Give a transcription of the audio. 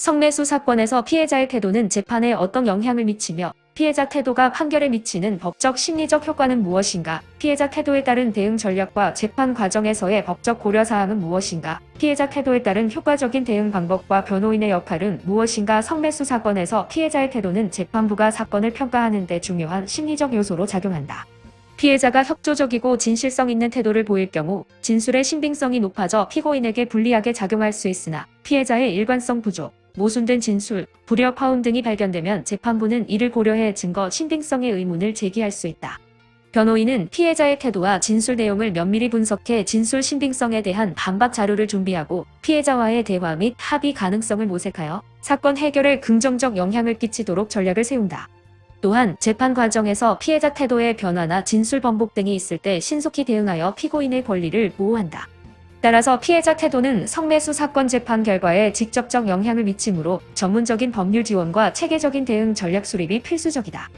성매수 사건에서 피해자의 태도는 재판에 어떤 영향을 미치며 피해자 태도가 판결에 미치는 법적 심리적 효과는 무엇인가? 피해자 태도에 따른 대응 전략과 재판 과정에서의 법적 고려 사항은 무엇인가? 피해자 태도에 따른 효과적인 대응 방법과 변호인의 역할은 무엇인가? 성매수 사건에서 피해자의 태도는 재판부가 사건을 평가하는 데 중요한 심리적 요소로 작용한다. 피해자가 협조적이고 진실성 있는 태도를 보일 경우 진술의 신빙성이 높아져 피고인에게 불리하게 작용할 수 있으나 피해자의 일관성 부족, 모순된 진술, 불여 파운 등이 발견되면 재판부는 이를 고려해 증거 신빙성의 의문을 제기할 수 있다. 변호인은 피해자의 태도와 진술 내용을 면밀히 분석해 진술 신빙성에 대한 반박 자료를 준비하고 피해자와의 대화 및 합의 가능성을 모색하여 사건 해결에 긍정적 영향을 끼치도록 전략을 세운다. 또한 재판 과정에서 피해자 태도의 변화나 진술 번복 등이 있을 때 신속히 대응하여 피고인의 권리를 보호한다. 따라서 피해자 태도는 성매수 사건 재판 결과에 직접적 영향을 미치므로 전문적인 법률 지원과 체계적인 대응 전략 수립이 필수적이다.